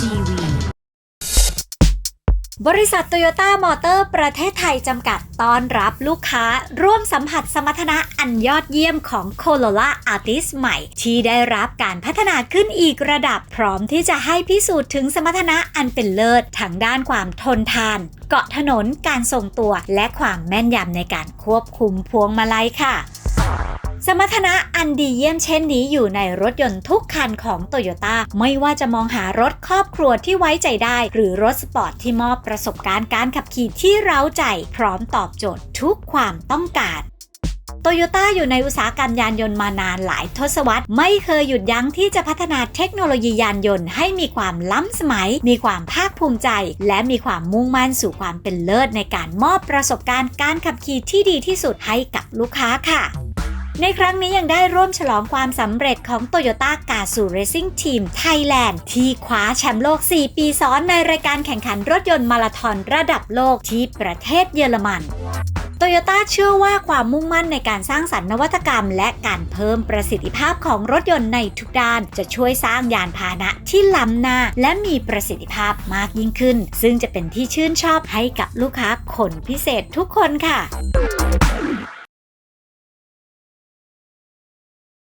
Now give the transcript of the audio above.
TV บริษัทโตโยต้ามอเตอร์ประเทศไทยจำกัดต้อนรับลูกค้า ร่วมสัมผัสสมรรถนะอันยอดเยี่ยมของ Corolla Artis ใหม่ ที่ได้รับการพัฒนาขึ้นอีกระดับพร้อมที่จะให้พิสูจน์ถึงสมรรถนะอันเป็นเลิศทั้งด้านความทนทาน เกาะถนนการทรงตัวและความแม่นยำในการควบคุมพวงมาลัยค่ะ สมรรถนะอันดีเยี่ยมเช่นนี้อยู่ในรถยนต์ทุกคันของโตโยต้าไม่ว่าจะมองหารถครอบครัวที่ไว้ใจได้ หรือรถสปอร์ตที่มอบประสบการณ์การขับขี่ที่เร้าใจ พร้อมตอบโจทย์ทุกความต้องการโตโยต้าอยู่ในอุตสาหกรรมยานยนต์มานานหลายทศวรรษ ไม่เคยหยุดยั้งที่จะพัฒนาเทคโนโลยียานยนต์ให้มีความล้ำสมัย มีความภาคภูมิใจ และมีความมุ่งมั่นสู่ความเป็นเลิศในการมอบประสบการณ์การขับขี่ที่ดีที่สุดให้กับลูกค้าค่ะ ในครั้งนี้ยังได้ร่วมฉลองความสำเร็จของ Toyota g a z o Racing Team Thailand ที่คว้าแชมป์โลก 4 ปีซ้อนในรายการแข่งขันรถยนต์มาราธอนระดับโลกที่ประเทศเยอรมันโตโยต้าเชื่อว่าความมุ่งมั่นในการสร้างสรรค์นวัตกรรม และการเพิ่มประสิทธิภาพของรถยนต์ในทุกด้าน จะช่วยสร้างยานพาหนะที่ล้ำหน้า และมีประสิทธิภาพมากยิ่งขึ้น ซึ่งจะเป็นที่ชื่นชอบให้กับลูกค้าคนพิเศษทุกคนค่ะ